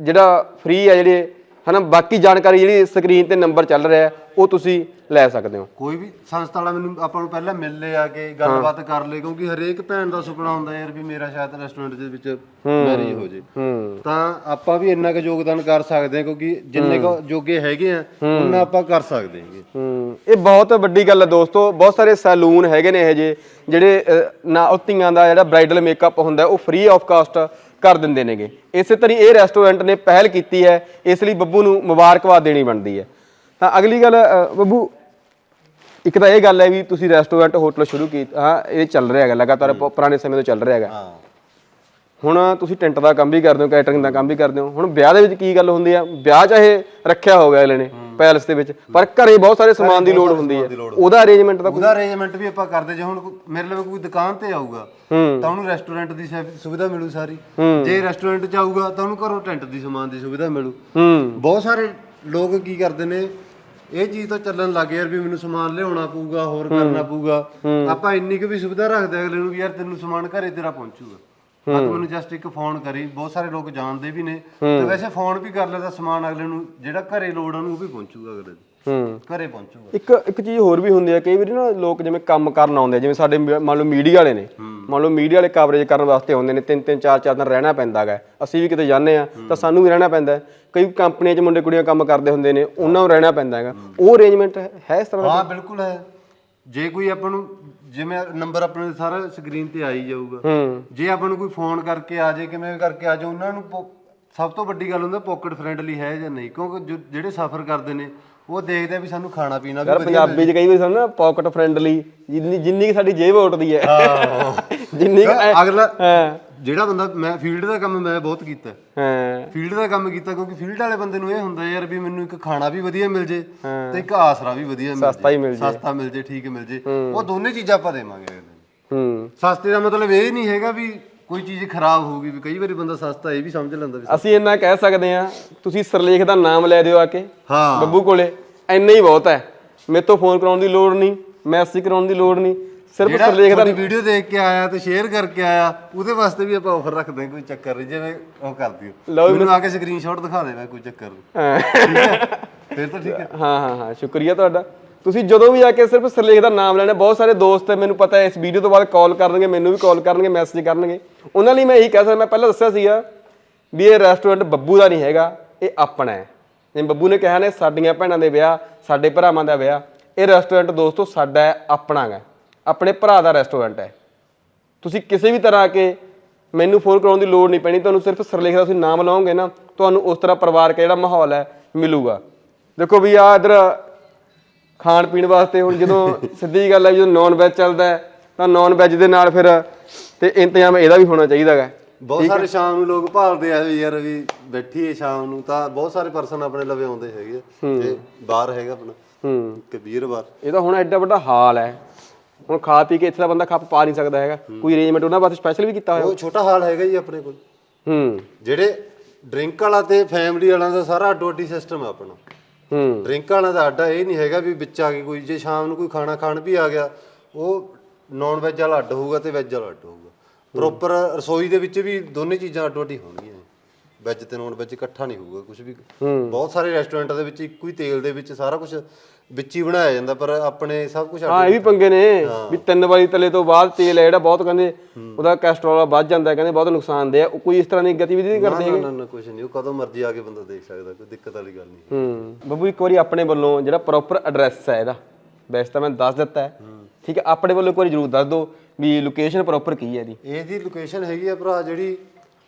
S2: ਜਿਹੜਾ ਫ੍ਰੀ ਹੈ ਜਿਹੜੇ ਹਨਾ? ਬਾਕੀ ਜਾਣਕਾਰੀ ਜਿਹੜੀ ਸਕਰੀਨ ਤੇ ਨੰਬਰ ਚੱਲ ਰਿਹਾ ਉਹ ਤੁਸੀਂ ਲੈ ਸਕਦੇ ਹੋ।
S1: ਕੋਈ ਵੀ ਸੰਸਥਾ ਵਾਲਾ ਮੈਨੂੰ ਆਪਾਂ ਨੂੰ ਪਹਿਲਾਂ ਮਿਲ ਲੈ ਆ ਕੇ ਗੱਲਬਾਤ ਕਰ ਲੈ ਕਿਉਂਕਿ ਹਰੇਕ ਭੈਣ ਦਾ ਸੁਪਨਾ ਹੁੰਦਾ ਯਾਰ ਵੀ ਮੇਰਾ ਸ਼ਾਇਦ ਰੈਸਟੋਰੈਂਟ ਦੇ ਵਿੱਚ ਮੈਰਿਜ ਹੋ ਜੇ। ਤਾਂ ਆਪਾਂ ਵੀ ਇੰਨਾ ਕੁ ਯੋਗਦਾਨ ਕਰ ਸਕਦੇ ਹਾਂ ਕਿਉਂਕਿ ਜਿੰਨੇ ਕੁ ਜੋਗੇ ਹੈਗੇ ਆ ਉਹਨਾਂ ਆਪਾਂ ਕਰ ਸਕਦੇ ਹਾਂਗੇ।
S2: ਹੂੰ। ਇਹ ਬਹੁਤ ਵੱਡੀ ਗੱਲ ਹੈ ਦੋਸਤੋ ਬਹੁਤ ਸਾਰੇ ਸੈਲੂਨ ਹੈਗੇ ਨੇ ਇਹ ਜੇ ਜਿਹੜੇ ਨਾ ਉਹ ਧੀਆਂ ਦਾ ਜਿਹੜਾ ਬ੍ਰਾਈਡਲ ਮੇਕਅਪ ਹੁੰਦਾ ਉਹ ਫ੍ਰੀ ਆਫ ਕਾਸਟ ਕਰ ਦਿੰਦੇ ਨੇਗੇ। ਇਸੇ ਤਰ੍ਹਾਂ ਇਹ ਰੈਸਟੋਰੈਂਟ ਨੇ ਪਹਿਲ ਕੀਤੀ ਹੈ ਇਸ ਲਈ ਬੱਬੂ ਨੂੰ ਮੁਬਾਰਕਬਾਦ ਦੇਣੀ ਬਣਦੀ ਹੈ। ਤਾਂ ਅਗਲੀ ਗੱਲ ਬੱਬੂ ਇੱਕ ਤਾਂ ਇਹ ਗੱਲ ਹੈ ਵੀ ਤੁਸੀਂ ਰੈਸਟੋਰੈਂਟ ਹੋਟਲ ਸ਼ੁਰੂ ਕੀਤਾ ਹਾਂ ਇਹ ਚੱਲ ਰਿਹਾ ਹੈਗਾ ਲਗਾਤਾਰ ਪੁਰਾਣੇ ਸਮੇਂ ਤੋਂ ਚੱਲ ਰਿਹਾ ਹੈਗਾ।
S1: ਹਾਂ।
S2: ਹੁਣ ਤੁਸੀਂ ਟੈਂਟ ਦਾ ਕੰਮ ਵੀ ਕਰਦੇ ਹੋ ਕੈਟਰਿੰਗ ਦਾ ਕੰਮ ਵੀ ਕਰਦੇ ਹੋ। ਹੁਣ ਵਿਆਹ ਦੇ ਵਿੱਚ ਕੀ ਗੱਲ ਹੁੰਦੀ ਆ? ਵਿਆਹ ਚਾਹੇ ਰੱਖਿਆ ਹੋਗਾ ਅਗਲੇ ਨੇ ਪੈਲਸ ਦੇ ਵਿੱਚ ਪਰ ਘਰੇ ਬਹੁਤ ਸਾਰੇ ਸਮਾਨ ਦੀ ਲੋੜ ਹੁੰਦੀ ਹੈ ਉਹਦਾ ਅਰੇਂਜਮੈਂਟ ਦਾ
S1: ਉਹਦਾ ਅਰੇਂਜਮੈਂਟ ਵੀ ਆਪਾਂ ਕਰਦੇ ਜੇ ਹੁਣ ਮੇਰੇ ਲਈ ਕੋਈ ਦੁਕਾਨ ਤੇ ਆਊਗਾ ਤਾਂ ਉਹਨੂੰ ਰੈਸਟੋਰੈਂਟ ਦੀ ਸੁਵਿਧਾ ਮਿਲੂ ਸਾਰੀ। ਜੇ ਰੈਸਟੋਰੈਂਟ 'ਚ ਆਊਗਾ ਤਾਂ ਉਹਨੂੰ ਘਰੋਂ ਟੈਂਟ ਦੀ ਸਮਾਨ ਦੀ ਸੁਵਿਧਾ ਮਿਲੂ।
S2: ਹੂੰ।
S1: ਬਹੁਤ ਸਾਰੇ ਲੋਕ ਕੀ ਕਰਦੇ ਨੇ ਇਹ ਚੀਜ਼ ਤਾਂ ਚੱਲਣ ਲੱਗ ਯਾਰ ਵੀ ਮੈਨੂੰ ਸਮਾਨ ਲਿਆਉਣਾ ਪਊਗਾ ਹੋਰ ਕਰਨਾ ਪਊਗਾ। ਆਪਾਂ ਇੰਨੀ ਕੁ ਵੀ ਸੁਵਿਧਾ ਰੱਖਦੇ ਅਗਲੇ ਨੂੰ ਵੀ ਯਾਰ ਤੈਨੂੰ ਸਮਾਨ ਘਰੇ ਤੇਰਾ ਪਹੁੰਚੂਗਾ। ਤੂੰ ਮੈਨੂੰ ਜਸਟ ਇੱਕ ਫੋਨ ਕਰੀ ਬਹੁਤ ਸਾਰੇ ਲੋਕ ਜਾਣਦੇ ਵੀ ਨੇ। ਤੇ ਵੈਸੇ ਫੋਨ ਵੀ ਕਰ ਲੈ ਤਾਂ ਸਮਾਨ ਅਗਲੇ ਨੂੰ ਜਿਹੜਾ ਘਰੇ ਲੋੜ ਉਹਨੂੰ ਉਹ ਵੀ ਪਹੁੰਚੂਗਾ ਅਗਲੇ ਦੇ
S2: ਹੂੰ।
S1: ਘਰੇ ਪਹੁੰਚੂਗਾ।
S2: ਇੱਕ ਇੱਕ ਚੀਜ਼ ਹੋਰ ਵੀ ਹੁੰਦੀ ਹੈ ਕਈ ਵਾਰੀ ਨਾ ਲੋਕ ਜਿਵੇਂ ਕੰਮ ਕਰਨ ਆਉਂਦੇ ਆ, ਜਿਵੇਂ ਸਾਡੇ ਮ- ਮੰਨ ਲਓ ਮੀਡੀਆ ਵਾਲੇ ਨੇ। ਮੰਨ ਲਓ ਮੀਡੀਆ ਵਾਲੇ ਕਵਰੇਜ ਕਰਨ ਵਾਸਤੇ ਆਉਂਦੇ ਨੇ ਤਿੰਨ ਤਿੰਨ ਚਾਰ ਚਾਰ ਦਿਨ ਰਹਿਣਾ ਪੈਂਦਾ ਹੈ ਅਸੀਂ ਵੀ ਕਿਤੇ ਜਾਂਦੇ ਆ ਤਾਂ ਸਾਨੂੰ ਵੀ ਰਹਿਣਾ ਪੈਂਦਾ ਹੈ। ਕਈ ਕੰਪਨੀਆਂ 'ਚ ਮੁੰਡੇ ਕੁੜੀਆਂ ਕੰਮ ਕਰਦੇ ਹੁੰਦੇ ਨੇ ਉਹਨਾਂ ਨੂੰ ਰਹਿਣਾ ਪੈਂਦਾ ਹੈਗਾ ਉਹ ਅਰੇਂਜਮੈਂਟ ਹੈ ਇਸ ਤਰ੍ਹਾਂ ਦਾ
S1: ਹਾਂ ਬਿਲਕੁਲ ਹੈ। ਜੇ ਕੋਈ ਆਪਾਂ ਨੂੰ ਜਿਵੇਂ ਨੰਬਰ ਆਪਣੇ ਸਾਰਾ ਸਕਰੀਨ ਤੇ ਆਈ ਜਾਊਗਾ।
S2: ਹੂੰ।
S1: ਜੇ ਆਪਾਂ ਨੂੰ ਕੋਈ ਫੋਨ ਕਰਕੇ ਆ ਜਾਏ ਕਿਵੇਂ ਕਰਕੇ ਆ ਜਾਏ ਉਹਨਾਂ ਨੂੰ ਪੋ- ਸਭ ਤੋਂ ਵੱਡੀ ਗੱਲ ਹੁੰਦਾ ਪਾਕਟ ਫ੍ਰੈਂਡਲੀ ਹੈ ਜਾਂ ਨਹੀਂ। ਕਿਉਂਕਿ ਜੋ- ਜਿਹੜੇ ਸਫ਼ਰ ਕਰਦੇ ਨੇ ਉਹ ਦੇਖਦੇ ਆ ਵੀ ਸਾਨੂੰ ਖਾਣਾ ਪੀਣਾ ਵੀ
S2: ਯਾਰ
S1: ਵਧੀਆ
S2: ਪੰਜਾਬੀ 'ਚ ਕਈ ਵਾਰੀ ਸਾਨੂੰ ਨਾ ਪਾਕਟ ਫ੍ਰੈਂਡਲੀ ਜਿੰਨੀ ਜਿੰਨੀ ਕੁ ਸਾਡੀ ਜੇਬ ਉੱਠਦੀ ਹੈ। ਜਿੰਨੀ ਕੁ ਐ-
S1: ਅਗਲਾ
S2: ਹਾਂ
S1: ਜਿਹੜਾ ਬੰਦਾ ਮੈਂ ਫੀਲਡ ਦਾ ਕੰਮ ਮੈਂ ਬਹੁਤ ਕੀਤਾ।
S2: ਹਾਂ।
S1: ਫੀਲਡ ਦਾ ਕੰਮ ਕੀਤਾ ਕਿਉਂਕਿ ਫੀਲਡ ਵਾਲੇ ਬੰਦੇ ਨੂੰ ਇਹ ਹੁੰਦਾ ਯਾਰ ਵੀ ਮੈਨੂੰ ਇੱਕ ਖਾਣਾ ਵੀ ਵਧੀਆ ਮਿਲ ਜੇ ਤੇ ਇੱਕ ਆਸਰਾ ਵੀ ਵਧੀਆ ਮਿਲ ਜੇ
S2: ਸਸਤਾ ਹੀ ਮਿਲ ਜੇ।
S1: ਸਸਤਾ ਮਿਲ ਜੇ ਠੀਕ ਮਿਲ ਜੇ। ਉਹ ਦੋਨੇ ਚੀਜ਼ਾਂ ਆਪਾਂ ਦੇਵਾਂਗੇ।
S2: ਹੂੰ।
S1: ਸਸਤੇ ਦਾ ਮਤਲਬ ਇਹ ਨਹੀਂ ਹੈਗਾ ਵੀ ਕੋਈ ਚੀਜ਼ ਖਰਾਬ ਹੋਊਗੀ ਵੀ ਕਈ ਵਾਰੀ ਬੰਦਾ ਸਸਤਾ ਇਹ ਵੀ ਸਮਝ ਲੈਂਦਾ ਵੀ
S2: ਅਸੀਂ ਇੰਨਾ ਕਹਿ ਸਕਦੇ ਹਾਂ ਤੁਸੀਂ ਸਰਲੇਖ ਦਾ ਨਾਮ ਲੈ ਦਿਓ ਆ ਕੇ।
S1: ਹਾਂ।
S2: ਬੱਬੂ ਕੋਲੇ ਇੰਨਾ ਹੀ ਬਹੁਤ ਹੈ। ਮੇਰੇ ਤੋਂ ਫੋਨ ਕਰਾਉਣ ਦੀ ਲੋੜ ਨਹੀਂ ਮੈਸੇਜ ਕਰਾਉਣ ਦੀ ਲੋੜ ਨਹੀਂ। ਸਿਰਫ ਸਰਲੇਖ ਦਾ
S1: ਵੀਡੀਓ ਦੇਖ ਕੇ ਆਇਆ ਤੇ ਸ਼ੇਅਰ ਕਰਕੇ ਆਇਆ ਉਹਦੇ ਵਾਸਤੇ ਵੀ ਆਪਾਂ ਆਫਰ ਰੱਖਦੇ ਹਾਂ ਕੋਈ ਚੱਕਰ ਨਹੀਂ ਜਿਵੇਂ ਉਹ ਕਰਦੀ
S2: ਲਓ
S1: ਮੈਨੂੰ ਆ ਕੇ ਸਕਰੀਨਸ਼ਾਟ ਦਿਖਾ ਦੇ ਮੈਂ ਕੋਈ ਚੱਕਰ ਨਹੀਂ।
S2: ਹਾਂ।
S1: ਠੀਕ ਹੈ? ਫਿਰ ਤਾਂ ਠੀਕ ਹੈ।
S2: ਹਾਂ ਹਾਂ ਹਾਂ ਸ਼ੁਕਰੀਆ ਤੁਹਾਡਾ। ਤੁਸੀਂ ਜਦੋਂ ਵੀ ਆ ਕੇ ਸਿਰਫ ਸਰਲੇਖ ਦਾ ਨਾਮ ਲੈਣਾ ਬਹੁਤ ਸਾਰੇ ਦੋਸਤ ਮੈਨੂੰ ਪਤਾ ਹੈ ਇਸ ਵੀਡੀਓ ਤੋਂ ਬਾਅਦ ਕਾਲ ਕਰਨਗੇ ਮੈਨੂੰ ਵੀ ਕਾਲ ਕਰਨਗੇ ਮੈਸੇਜ ਕਰਨਗੇ। ਉਹਨਾਂ ਲਈ ਮੈਂ ਇਹੀ ਕਹਿ ਸਕਦਾ ਮੈਂ ਪਹਿਲਾਂ ਦੱਸਿਆ ਸੀਗਾ ਵੀ ਇਹ ਰੈਸਟੋਰੈਂਟ ਬੱਬੂ ਦਾ ਨਹੀਂ ਹੈਗਾ ਇਹ ਆਪਣਾ ਹੈ। ਜਿਵੇਂ ਬੱਬੂ ਨੇ ਕਿਹਾ ਨੇ ਸਾਡੀਆਂ ਭੈਣਾਂ ਦੇ ਵਿਆਹ ਸਾਡੇ ਭਰਾਵਾਂ ਦਾ ਵਿਆਹ ਇਹ ਰੈਸਟੋਰੈਂਟ ਦੋਸਤੋ ਸਾਡਾ ਹੈ ਆਪਣਾ ਹੈ ਆਪਣੇ ਭਰਾ ਦਾ ਰੈਸਟੋਰੈਂਟ ਹੈ। ਤੁਸੀਂ ਕਿਸੇ ਵੀ ਤਰ੍ਹਾਂ ਕੇ ਮੈਨੂੰ ਫੋਨ ਕਰਾਉਣ ਦੀ ਲੋੜ ਨਹੀਂ ਪੈਣੀ ਤੁਹਾਨੂੰ ਸਿਰਫ ਸਰਲੇਖ ਦਾ ਤੁਸੀਂ ਨਾਮ ਲਾਓਗੇ ਨਾ ਤੁਹਾਨੂੰ ਉਸ ਤਰ੍ਹਾਂ ਪਰਿਵਾਰ ਦਾ ਜਿਹੜਾ ਮਾਹੌਲ ਹੈ ਮਿਲੂਗਾ। ਦੇਖੋ ਵੀ ਆ ਇਧਰ ਖਾਣ ਪੀਣ ਵਾਸਤੇ ਹੁਣ ਜਦੋਂ ਸਿੱਧੀ ਗੱਲ ਹੈ ਜਦੋਂ ਨਾਨ ਵੈਜ ਚੱਲਦਾ ਹੈ, ਤਾਂ ਨਾਨ ਵੈਜ ਦੇ ਨਾਲ ਫਿਰ ਤੇ ਇੰਤਜ਼ਾਮ ਇਹਦਾ ਵੀ ਹੋਣਾ ਚਾਹੀਦਾ ਹੈ
S1: ਬਹੁਤ ਸਾਰੇ ਸ਼ਾਮ ਨੂੰ ਲੋਕ ਭਾਲਦੇ ਆ ਵੀ ਯਾਰ ਵੀ ਬੈਠੀਏ ਸ਼ਾਮ ਨੂੰ ਤਾਂ ਬਹੁਤ ਸਾਰੇ ਪਰਸਨ ਆਪਣੇ ਲਵੇ ਆਉਂਦੇ ਹੈਗੇ। ਤੇ ਬਾਹਰ ਹੈਗਾ ਆਪਣਾ
S2: ਹੂੰ।
S1: ਕਬੀਰ ਬਾਰ
S2: ਇਹ ਤਾਂ ਹੁਣ ਐਡਾ ਵੱਡਾ ਹਾਲ ਹੈ। ਹੁਣ ਖਾ ਪੀ ਕੇ ਇੱਥੇ ਦਾ ਬੰਦਾ ਖੱਪ ਪਾ ਨਹੀਂ ਸਕਦਾ ਹੈਗਾ। ਕੋਈ ਅਰੇਂਜਮੈਂਟ ਉਹਨਾਂ ਵਾਸਤੇ ਸਪੈਸ਼ਲ ਵੀ ਕੀਤਾ ਹੋਇਆ।
S1: ਉਹ ਛੋਟਾ ਹਾਲ ਹੈਗਾ ਜੀ ਆਪਣੇ ਕੋਲ।
S2: ਹੂੰ।
S1: ਜਿਹੜੇ ਡਰਿੰਕ ਵਾਲਾ ਤੇ ਫੈਮਿਲੀ ਵਾਲਾ ਦਾ ਸਾਰਾ ਅੱਡੋ ਅੱਡੀ ਸਿਸਟਮ ਹੈ ਆਪਣਾ।
S2: ਹੂੰ।
S1: ਡਰਿੰਕ ਵਾਲਾ ਦਾ ਅੱਡਾ ਇਹ ਨਹੀਂ ਹੈਗਾ ਵੀ ਵਿੱਚ ਆ ਕੇ ਕੋਈ ਜੇ ਸ਼ਾਮ ਨੂੰ ਕੋਈ ਖਾਣਾ ਖਾਣ ਵੀ ਆ ਗਿਆ ਉਹ ਨਾਨ ਵੈਜ ਵਾਲਾ ਅੱਡ ਹੋਊਗਾ ਤੇ ਵੈਜ ਵਾਲਾ ਅੱਡ ਹੋਊਗਾ। ਪ੍ਰੋਪਰ ਰਸੋਈ ਦੇ ਵਿੱਚ ਵੀ ਦੋਨੇ ਚੀਜ਼ਾਂ ਅੱਡੋ ਅੱਡੀ ਹੋਣਗੀਆਂ। ਵੈਜ ਤੇ ਨਾਨ ਵੈਜ ਇਕੱਠਾ ਨਹੀਂ ਹੋਊਗਾ ਕੁਝ ਵੀ। ਬਹੁਤ ਸਾਰੇ ਰੈਸਟੋਰੈਂਟਾਂ ਦੇ ਵਿੱਚ ਇੱਕੋ ਹੀ ਤੇਲ ਦੇ ਵਿੱਚ ਸਾਰਾ ਕੁਝ ਵਿੱਚ ਹੀ ਬਣਾਇਆ ਜਾਂਦਾ ਪਰ ਆਪਣੇ ਸਭ ਕੁਝ
S2: ਹਾਂ ਇਹ ਵੀ ਪੰਗੇ ਨੇ ਵੀ ਤਿੰਨ ਵਾਰੀ ਤਲੇ ਤੋਂ ਬਾਅਦ ਤੇਲ ਹੈ ਜਿਹੜਾ ਬਹੁਤ ਕਹਿੰਦੇ ਉਹਦਾ ਕੋਲੇਸਟ੍ਰੋਲ ਵੱਧ ਜਾਂਦਾ ਕਹਿੰਦੇ ਬਹੁਤ ਨੁਕਸਾਨਦੇ ਆ ਉਹ ਕੋਈ ਇਸ ਤਰ੍ਹਾਂ ਦੀ ਗਤੀਵਿਧੀ ਨਹੀਂ ਕਰਦੇ
S1: ਨਾ ਨਾ ਕੁਝ ਨਹੀਂ ਉਹ ਕਦੋਂ ਮਰਜ਼ੀ ਆ ਕੇ ਬੰਦਾ ਦੇਖ ਸਕਦਾ ਕੋਈ ਦਿੱਕਤ ਵਾਲੀ ਗੱਲ ਨਹੀਂ।
S2: ਹੂੰ ਬੱਬੂ ਇੱਕ ਵਾਰੀ ਆਪਣੇ ਵੱਲੋਂ ਜਿਹੜਾ ਪ੍ਰੋਪਰ ਐਡਰੈਸ ਹੈ ਇਹਦਾ ਵੈਸੇ ਤਾਂ ਮੈਂ ਦੱਸ ਦਿੱਤਾ ਹੈ। ਠੀਕ ਹੈ ਆਪਣੇ ਵੱਲੋਂ ਇੱਕ ਵਾਰੀ ਜ਼ਰੂਰ ਦੱਸ ਦਿਓ ਵੀ ਲੋਕੇਸ਼ਨ ਪ੍ਰੋਪਰ ਕੀ ਹੈ ਇਹਦੀ।
S1: ਇਹਦੀ ਲੋਕੇਸ਼ਨ ਹੈਗੀ ਆ ਭਰਾ ਜਿਹੜੀ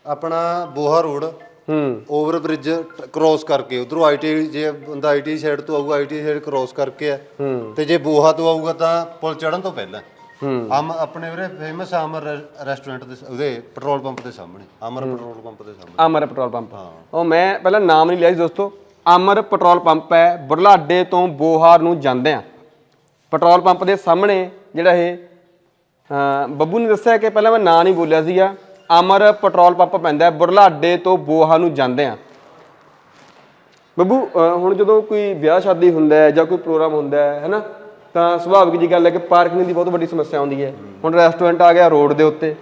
S1: ਆਪਣਾ ਬੋਹਾ ਰੋਡ
S2: ਹੂੰ।
S1: ਓਵਰ ਬ੍ਰਿਜ ਕ੍ਰੋਸ ਕਰਕੇ ਉਧਰੋਂ ਆਈਟੀ ਜੇ ਬੰਦਾ ਆਈਟੀ ਸਾਈਡ ਤੋਂ ਆਊਗਾ ਆਈਟੀ ਸਾਈਡ ਕ੍ਰੋਸ ਕਰਕੇ ਆ ਤੇ ਜੇ ਬੋਹਾ ਤੋਂ ਆਊਗਾ ਤਾਂ ਪੁਲ ਚੜਨ ਤੋਂ ਪਹਿਲਾਂ। ਹਮ ਆਪਣੇ ਉਰੇ ਫੇਮਸ ਅਮਰ ਰੈ- ਰੈਸਟੋਰੈਂਟ ਦੇ ਉਹਦੇ ਪੈਟਰੋਲ ਪੰਪ ਦੇ ਸਾਹਮਣੇ ਅਮਰ ਪੈਟਰੋਲ ਪੰਪ ਦੇ ਸਾਹਮਣੇ।
S2: ਅਮਰ ਪੈਟਰੋਲ ਪੰਪ ਉਹ ਮੈਂ ਪਹਿਲਾਂ ਨਾਮ ਨਹੀਂ ਲਿਆ ਸੀ ਦੋਸਤੋ। ਅਮਰ ਪੈਟਰੋਲ ਪੰਪ ਹੈ ਬੁਢਲਾਡੇ ਤੋਂ ਬੋਹਾਰ ਨੂੰ ਜਾਂਦੇ ਆ। ਪੈਟਰੋਲ ਪੰਪ ਦੇ ਸਾਹਮਣੇ ਜਿਹੜਾ ਇਹ ਬੱਬੂ ਨੇ ਦੱਸਿਆ ਕਿ ਪਹਿਲਾਂ ਮੈਂ ਨਾਂ ਨਹੀਂ ਬੋਲਿਆ ਸੀਗਾ। ਅਮਰ ਪੈਟਰੋਲ ਪੰਪ ਪੈਂਦਾ ਬੁਰਲਾਡੇ ਤੋਂ ਬੋਹਾ ਨੂੰ ਜਾਂਦੇ ਆ ਬੱਬੂ ਅਹ ਹੁਣ ਜਦੋਂ ਕੋਈ ਵਿਆਹ ਸ਼ਾਦੀ ਹੁੰਦਾ ਹੈ ਜਾਂ ਕੋਈ ਪ੍ਰੋਗਰਾਮ ਹੁੰਦਾ ਹੈ, ਹੈਨਾ, ਤਾਂ ਸੁਭਾਵਿਕ ਜੀ ਗੱਲ ਹੈ ਕਿ ਪਾਰਕਿੰਗ ਦੀ ਬਹੁਤ ਵੱਡੀ ਸਮੱਸਿਆ ਆਉਂਦੀ ਹੈ। ਹੁਣ ਰੈਸਟੋਰੈਂਟ ਆ ਗਿਆ ਰੋਡ ਦੇ ਉੱਤੇ,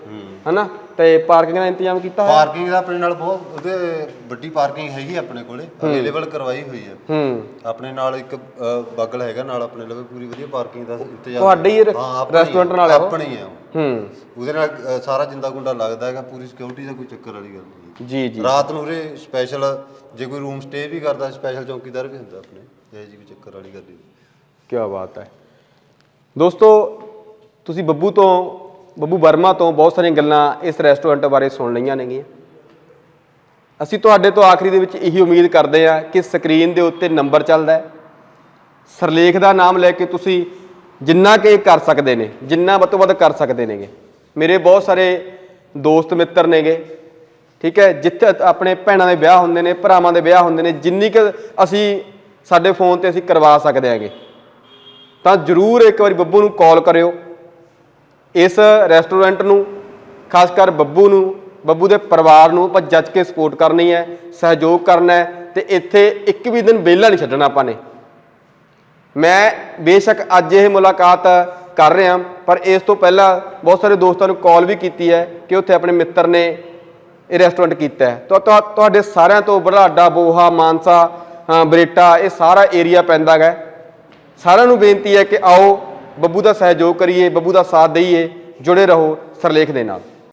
S2: ਹੈਨਾ ਤੇ ਪਾਰਕਿੰਗ ਦਾ ਇੰਤਜ਼ਾਮ ਕੀਤਾ ਹੋਇਆ?
S1: ਪਾਰਕਿੰਗ ਦਾ ਆਪਣੇ ਨਾਲ ਬਹੁਤ ਉਹਦੇ ਵੱਡੀ ਪਾਰਕਿੰਗ ਹੈਗੀ ਆਪਣੇ ਕੋਲੇ ਅਵੇਲੇਬਲ ਕਰਵਾਈ ਹੋਈ ਹੈ
S2: ਹੂੰ।
S1: ਆਪਣੇ ਨਾਲ ਇੱਕ ਬਗਲ ਹੈਗਾ ਨਾਲ ਆਪਣੇ ਲਵੇ ਪੂਰੀ ਵਧੀਆ ਪਾਰਕਿੰਗ ਦਾ ਇੰਤਜ਼ਾਮ
S2: ਤੁਹਾਡੇ ਹੀ ਰੈਸਟੋਰੈਂਟ ਨਾਲ ਹੈ?
S1: ਆਪਣੀ ਹੈ।
S2: ਹੂੰ।
S1: ਉਹਦੇ ਨਾਲ ਸਾਰਾ ਜਿੰਦਾ ਗੁੰਡਾ ਲੱਗਦਾ ਹੈਗਾ ਪੂਰੀ ਸਿਕਿਉਰਿਟੀ ਦਾ ਕੋਈ ਚੱਕਰ ਵਾਲੀ ਗੱਲ ਨਹੀਂ।
S2: ਜੀ ਜੀ।
S1: ਰਾਤ ਨੂੰ ਉਰੇ ਸਪੈਸ਼ਲ ਜੇ ਕੋਈ ਰੂਮ ਸਟੇ ਵੀ ਕਰਦਾ ਸਪੈਸ਼ਲ ਚੌਕੀਦਾਰ ਵੀ ਹੁੰਦਾ ਆਪਣੇ ਇਹ ਜੀ ਕੋਈ ਚੱਕਰ ਵਾਲੀ ਗੱਲ ਨਹੀਂ।
S2: ਕੀ ਬਾਤ ਹੈ। ਦੋਸਤੋ ਤੁਸੀਂ ਬੱਬੂ ਤੋਂ ਬੱਬੂ ਵਰਮਾ ਤੋਂ ਬਹੁਤ ਸਾਰੀਆਂ ਗੱਲਾਂ ਇਸ ਰੈਸਟੋਰੈਂਟ ਬਾਰੇ ਸੁਣ ਲਈਆਂ ਨੇਗੀਆਂ। ਅਸੀਂ ਤੁਹਾਡੇ ਤੋਂ ਆਖਰੀ ਦੇ ਵਿੱਚ ਇਹੀ ਉਮੀਦ ਕਰਦੇ ਹਾਂ ਕਿ ਸਕਰੀਨ ਦੇ ਉੱਤੇ ਨੰਬਰ ਚੱਲਦਾ ਹੈ। ਸਰਲੇਖ ਦਾ ਨਾਮ ਲੈ ਕੇ ਤੁਸੀਂ ਜਿੰਨਾ ਕਿ ਕਰ ਸਕਦੇ ਨੇ, ਜਿੰਨਾ ਵੱਧ ਤੋਂ ਵੱਧ ਕਰ ਸਕਦੇ ਨੇਗੇ। ਮੇਰੇ ਬਹੁਤ ਸਾਰੇ ਦੋਸਤ ਮਿੱਤਰ ਨੇਗੇ, ਠੀਕ ਹੈ, ਜਿੱਥੇ ਆਪਣੇ ਭੈਣਾਂ ਦੇ ਵਿਆਹ ਹੁੰਦੇ ਨੇ, ਭਰਾਵਾਂ ਦੇ ਵਿਆਹ ਹੁੰਦੇ ਨੇ, ਜਿੰਨੀ ਕਿ ਅਸੀਂ ਸਾਡੇ ਫੋਨ ਤੇ ਅਸੀਂ ਕਰਵਾ ਸਕਦੇ ਹੈਗੇ। ਤਾਂ ਜਰੂਰ ਇੱਕ ਵਾਰੀ ਬੱਬੂ ਨੂੰ ਕਾਲ ਕਰਿਓ। ਇਸ ਰੈਸਟੋਰੈਂਟ ਨੂੰ, ਖਾਸ ਕਰ ਬੱਬੂ ਨੂੰ, ਬੱਬੂ ਦੇ ਪਰਿਵਾਰ ਨੂੰ ਆਪਾਂ ਜੱਜ ਕੇ ਸਪੋਰਟ ਕਰਨੀ ਹੈ, ਸਹਿਯੋਗ ਕਰਨਾ ਹੈ ਤੇ ਇੱਥੇ ਇੱਕ ਵੀ ਦਿਨ ਵਿਹਲਾ ਨਹੀਂ ਛੱਡਣਾ ਆਪਾਂ ਨੇ। ਮੈਂ ਬੇਸ਼ੱਕ ਅੱਜ ਇਹ ਮੁਲਾਕਾਤ ਕਰ ਰਿਹਾ, ਪਰ ਇਸ ਤੋਂ ਪਹਿਲਾਂ ਬਹੁਤ ਸਾਰੇ ਦੋਸਤਾਂ ਨੂੰ ਕਾਲ ਵੀ ਕੀਤੀ ਹੈ ਕਿ ਉੱਥੇ ਆਪਣੇ ਮਿੱਤਰ ਨੇ ਇਹ ਰੈਸਟੋਰੈਂਟ ਕੀਤਾ ਹੈ। ਤਾਂ ਤੁਹਾਡੇ ਸਾਰਿਆਂ ਤੋਂ ਬੜਾਡਾ, ਬੋਹਾ, ਮਾਨਸਾ ਬਰੇਟਾ, ਇਹ ਸਾਰਾ ਏਰੀਆ ਪੈਂਦਾ ਹੈ ਸਾਰਿਆਂ ਨੂੰ ਬੇਨਤੀ ਹੈ ਕਿ ਆਓ ਬੱਬੂ ਦਾ ਸਹਿਯੋਗ ਕਰੀਏ ਬੱਬੂ ਦਾ ਸਾਥ ਦਈਏ ਜੁੜੇ ਰਹੋ ਸਰਲੇਖ ਦੇ ਨਾਲ।